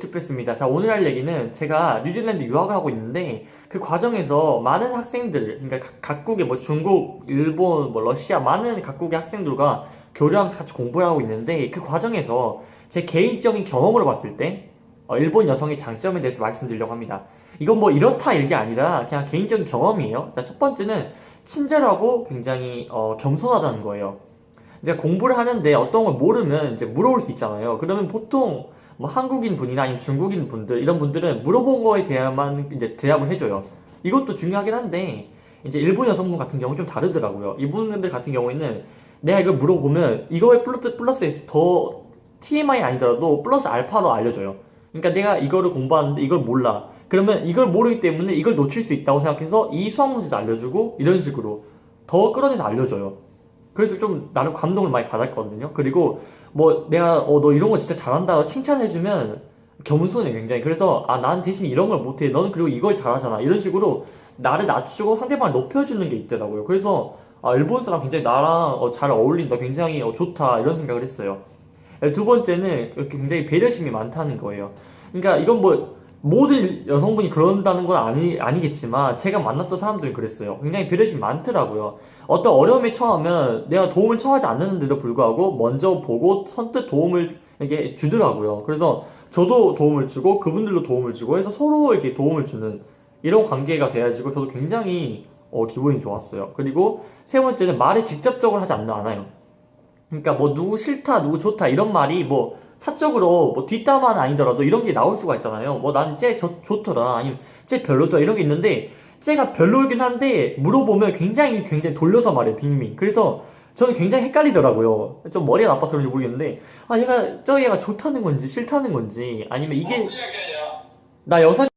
투표했습니다. 자, 오늘 할 얘기는 제가 뉴질랜드 유학을 하고 있는데 그 과정에서 많은 학생들, 그러니까 각- 각국의 뭐 중국, 일본, 뭐 러시아 많은 각국의 학생들과 교류하면서 같이 공부를 하고 있는데 그 과정에서 제 개인적인 경험으로 봤을 때 어, 일본 여성의 장점에 대해서 말씀드리려고 합니다. 이건 뭐 이렇다 이게 아니라 그냥 개인적인 경험이에요. 자, 첫 번째는 친절하고 굉장히 어, 겸손하다는 거예요. 이제 공부를 하는데 어떤 걸 모르면 이제 물어볼 수 있잖아요. 그러면 보통 뭐 한국인 분이나 아니면 중국인 분들 이런 분들은 물어본 거에 대해만 이제 대답을 해줘요. 이것도 중요하긴 한데 이제 일본 여성분 같은 경우 좀 다르더라고요. 이분들 같은 경우에는 내가 이걸 물어보면 이거에 플러스 플러스에서 더 TMI 아니더라도 플러스 알파로 알려줘요. 그러니까 내가 이거를 공부하는데 이걸 몰라. 그러면 이걸 모르기 때문에 이걸 놓칠 수 있다고 생각해서 이 수학 문제도 알려주고 이런 식으로 더 끌어내서 알려줘요. 그래서 좀 나름 감동을 많이 받았거든요. 그리고 뭐 내가 어 너 이런 거 진짜 잘한다 칭찬해주면 겸손해 굉장히. 그래서 아 난 대신 이런 걸 못해. 너는 그리고 이걸 잘하잖아. 이런 식으로 나를 낮추고 상대방을 높여주는 게 있더라고요. 그래서 아 일본 사람 굉장히 나랑 어, 잘 어울린다. 굉장히 어, 좋다 이런 생각을 했어요. 두 번째는 이렇게 굉장히 배려심이 많다는 거예요. 그러니까 이건 뭐 모든 여성분이 그런다는 건 아니, 아니겠지만 제가 만났던 사람들은 그랬어요. 굉장히 배려심이 많더라고요. 어떤 어려움에 처하면 내가 도움을 청하지 않는데도 불구하고 먼저 보고 선뜻 도움을 이렇게 주더라고요. 그래서 저도 도움을 주고 그분들도 도움을 주고 해서 서로 이렇게 도움을 주는 이런 관계가 돼가지고 저도 굉장히 어, 기분이 좋았어요. 그리고 세 번째는 말을 직접적으로 하지 않, 않아요. 그러니까 뭐 누구 싫다, 누구 좋다 이런 말이 뭐 사적으로 뭐 뒷담화는 아니더라도 이런 게 나올 수가 있잖아요. 뭐 난 쟤 좋더라, 아니면 쟤 별로더라 이런 게 있는데 쟤가 별로이긴 한데 물어보면 굉장히 굉장히 돌려서 말해요, 빙빙. 그래서 저는 굉장히 헷갈리더라고요. 좀 머리가 나빠서 그런지 모르겠는데 아 얘가 저 얘가 좋다는 건지 싫다는 건지 아니면 이게 어. 나 영상